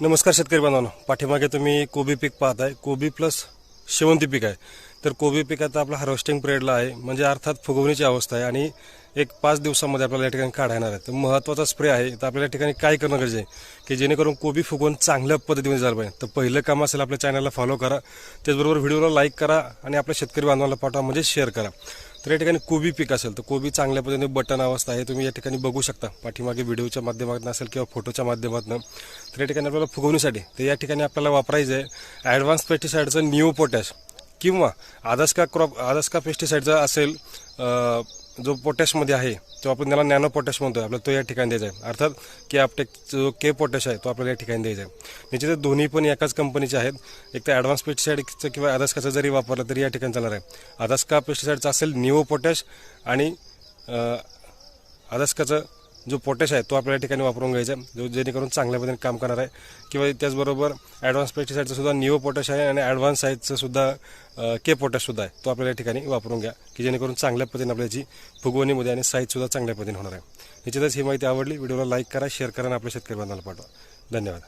नमस्कार शेतकरी बांधवांनो. पाठीमागे तुम्ही कोबी पीक पाहताय. कोबी प्लस शेवंती पीक आहे. तर कोबी पीक आता आपला हार्वेस्टिंग पिरियडला आहे. म्हणजे अर्थात फुगवणीची अवस्था आहे आणि एक पाच दिवसामध्ये आपल्याला या ठिकाणी काढा येणार आहे. तर महत्त्वाचा स्प्रे आहे. तर आपल्याला या ठिकाणी काय करणं गरजे आहे? की जेणेकरून कोबी फुगवून चांगल्या पद्धतीने झालं पाहिजे. तर पहिलं काम असेल आपल्या चॅनलला फॉलो करा. त्याचबरोबर व्हिडिओला लाईक करा आणि आपल्या शेतकरी बांधवांना पाठवा. म्हणजे शेअर करा. तर या ठिकाणी कोबी पीक असेल तर कोबी चांगल्या पद्धतीने बटन अवस्था आहे तुम्ही या ठिकाणी बघू शकता. पाठीमागे व्हिडिओच्या माध्यमातून असेल किंवा फोटोच्या माध्यमातून. तर या ठिकाणी आपल्याला फुगवणीसाठी तर या ठिकाणी आपल्याला वापरायचं आहे ॲडव्हान्स पेस्टिसाईडचं न्यू पोटॅश किंवा आदास्का क्रॉप आदास्का पेस्टिसाईडचा असेल जो पोटॅशमध्ये आहे तो आपण त्याला नॅनो पोटॅश म्हणतोय. आपल्याला तो या ठिकाणी द्यायचा आहे. अर्थात के आपटेक जो के पोटॅश आहे तो आपल्याला या ठिकाणी द्यायचा आहे. निश्चित दोन्ही पण एकाच कंपनीचे आहेत. एक तर ॲडव्हान्स पेस्टिसाईडचं किंवा अदास्काचं जरी वापरलं तरी या ठिकाणी चालणार आहे. अदास्का पेस्टिसाईडचं असेल निओ पोटॅश आणि अदास्काचं जो पोटॅश आहे तो आपल्या या ठिकाणी वापरून घ्यायचा आहे, जो जेणेकरून चांगल्या पद्धतीने काम करणार आहे. किंवा त्याचबरोबर ॲडव्हान्स पेस्टिसाईडचं सुद्धा निओ पोटॅश आहे आणि ॲडव्हान्स साईजचं सुद्धा के पोटॅशसुद्धा आहे. तो आपल्या या ठिकाणी वापरून घ्या की जेणेकरून चांगल्या पद्धतीने आपल्याची फुगवणीमध्ये आणि साईजसुद्धा चांगल्या पद्धतीने होणार आहे. निश्चितच ही माहिती आवडली व्हिडिओला लाईक करा शेअर करा आणि आपल्या शेतकरी बांधवाला पाठवा. धन्यवाद.